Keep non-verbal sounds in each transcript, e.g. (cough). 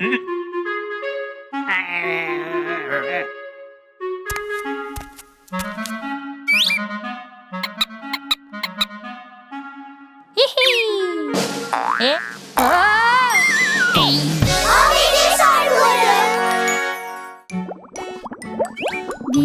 Mm-hmm.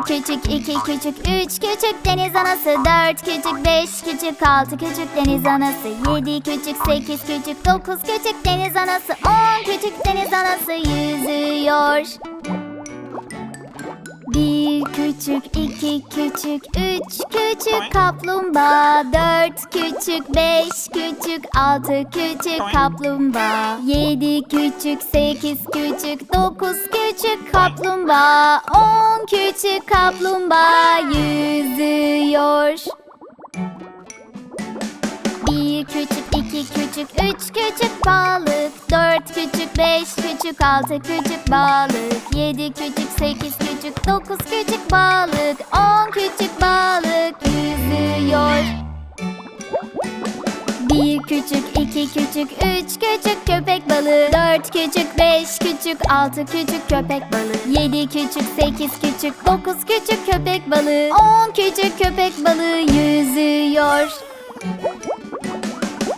Bir küçük, iki küçük, üç küçük deniz anası Dört küçük, beş küçük, altı küçük deniz anası Yedi küçük, sekiz küçük, dokuz küçük deniz anası On küçük deniz anası yüzüyor bir küçük, iki küçük, üç küçük kaplumbağa Dört küçük, beş küçük, altı küçük kaplumbağa Yedi küçük, sekiz küçük, dokuz küçük kaplumbağa On küçük kaplumbağa yüzüyor. Bir küçük, iki küçük, üç küçük balık. Dört küçük, beş küçük, altı küçük balık. Yedi küçük, sekiz küçük, dokuz küçük balık. On küçük balık yüzüyor. Bir küçük, iki küçük, üç küçük köpek balığı. Dört küçük, beş küçük, altı küçük köpek balığı. Yedi küçük, sekiz küçük, dokuz küçük köpek balığı. On küçük köpek balığı yüzüyor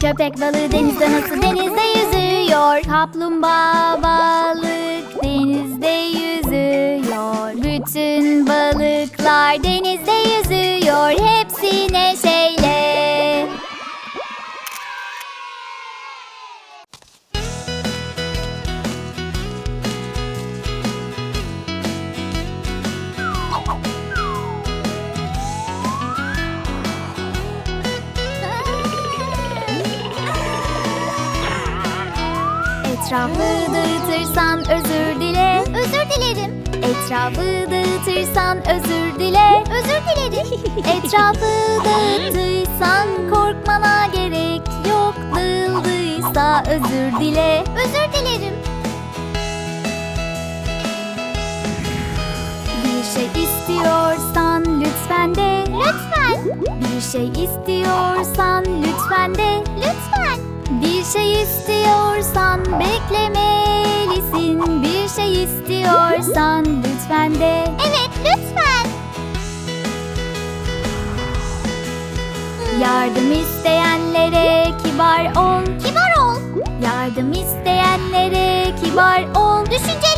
Köpek balığı denizde nasıl denizde yüzüyor? Kaplumbağa balık denizde yüzüyor. Bütün balıklar denizde yüzüyor. Hepsi neşeyle Etrafı dağıtırsan özür dile. Özür dilerim. Etrafı dağıtırsan özür dile. Özür dilerim. Etrafı dağıttıysan korkmana gerek yok. Dağıldıysa özür dile. Özür dilerim. Bir şey istiyorsan lütfen de. Lütfen. Bir şey istiyorsan lütfen de. Lütfen Bir şey istiyorsan beklemelisin. Bir şey istiyorsan lütfen de. Evet lütfen. Yardım isteyenlere kibar ol. Kibar ol. Yardım isteyenlere kibar ol. Düşünceli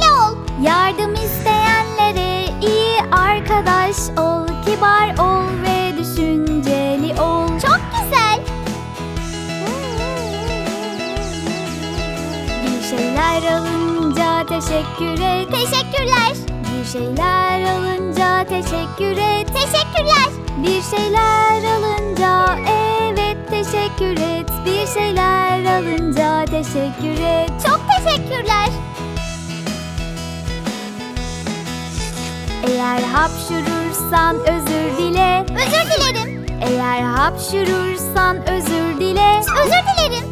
teşekkür et. Teşekkürler. Bir şeyler alınca teşekkür et. Teşekkürler. Bir şeyler alınca evet teşekkür et. Bir şeyler alınca teşekkür et. Çok teşekkürler. Eğer hapşurursan özür dile. Özür dilerim. Eğer hapşurursan özür dile. Özür dilerim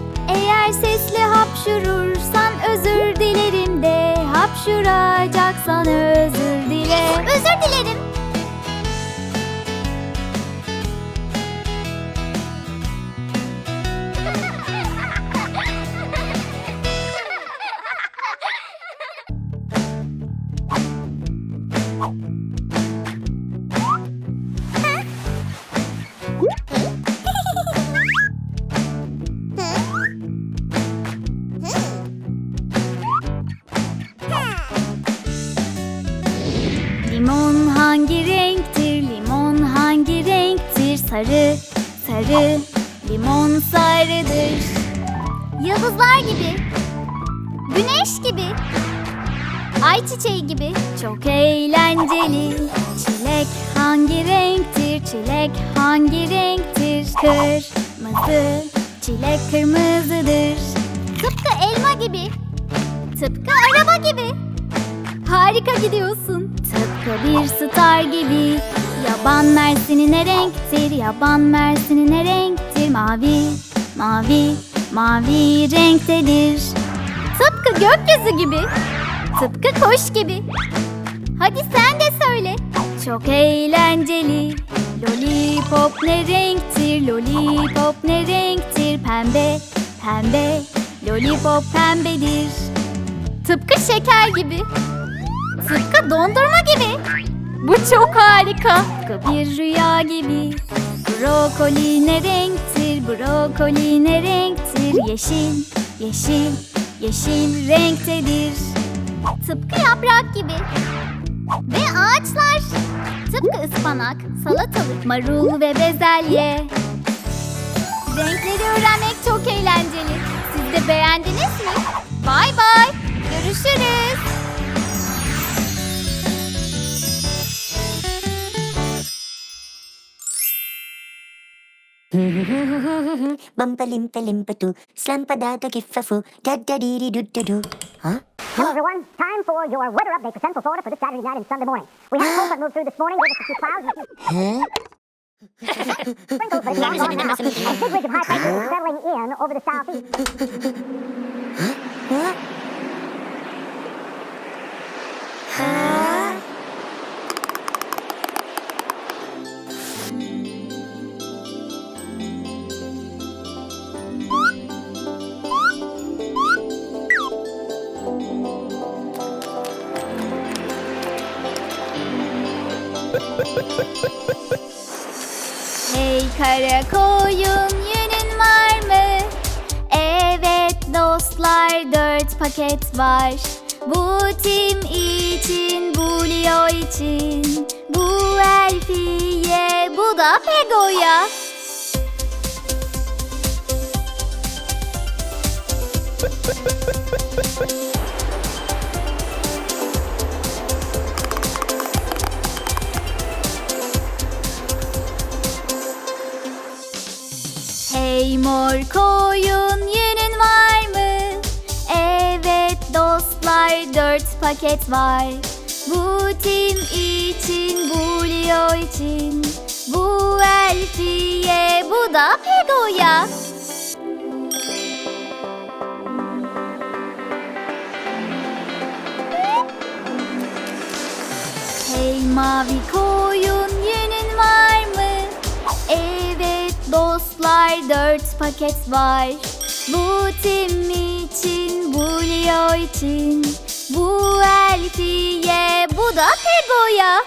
Eğer sesli hapşurursan özür dilerim de. Hapşuracaksan özür dile. Özür dilerim (laughs) Limon hangi renktir? Limon hangi renktir? Sarı, sarı. Limon sarıdır. Yıldızlar gibi. Güneş gibi. Ay çiçeği gibi. Çok eğlenceli. Çilek hangi renktir? Çilek hangi renktir? Kırmızı. Çilek kırmızıdır. Tıpkı elma gibi. Tıpkı araba gibi. Harika gidiyorsun. Tıpkı bir star gibi. Yaban mersini ne renktir? Yaban mersini ne renktir? Mavi, mavi, mavi renktedir. Tıpkı gökyüzü gibi. Tıpkı kuş gibi. Hadi sen de söyle. Çok eğlenceli. Lollipop ne renktir? Lollipop ne renktir? Pembe, pembe. Lollipop pembedir. Tıpkı şeker gibi. Tıpkı dondurma gibi. Bu çok harika. Tıpkı bir rüya gibi. Brokoli ne renktir? Brokoli ne renktir? Yeşil, yeşil, yeşil renktedir. Tıpkı yaprak gibi. Ve ağaçlar. Tıpkı ıspanak, salatalık, marul ve bezelye. Renkleri öğrenmek çok eğlenceli. Siz de beğendiniz mi? Bay bay. Görüşürüz. Doo doo doo. Huh? Hello, everyone. Time for your weather update for Central Florida for this Saturday night and Sunday morning. We had a cold (gasps) that moved through this morning, gave us a few clouds Huh? sprinkles, but it's all gone now. A big ridge of high pressure is settling in over the southeast. What? Kara koyun yünün var mı? Evet dostlar dört paket var. Bu Tim için, bu Leo için, bu Elfiye, bu da Pego'ya. Hey (laughs) dört paket var. Bu Tim için, bu Leo için, bu Elfiye, bu da Pego'ya. Hey mavi koyun yünün var mı? Evet dostlar dört paket var. Bu Tim için, bu Leo için, bu Elfiye, bu da Pego'ya.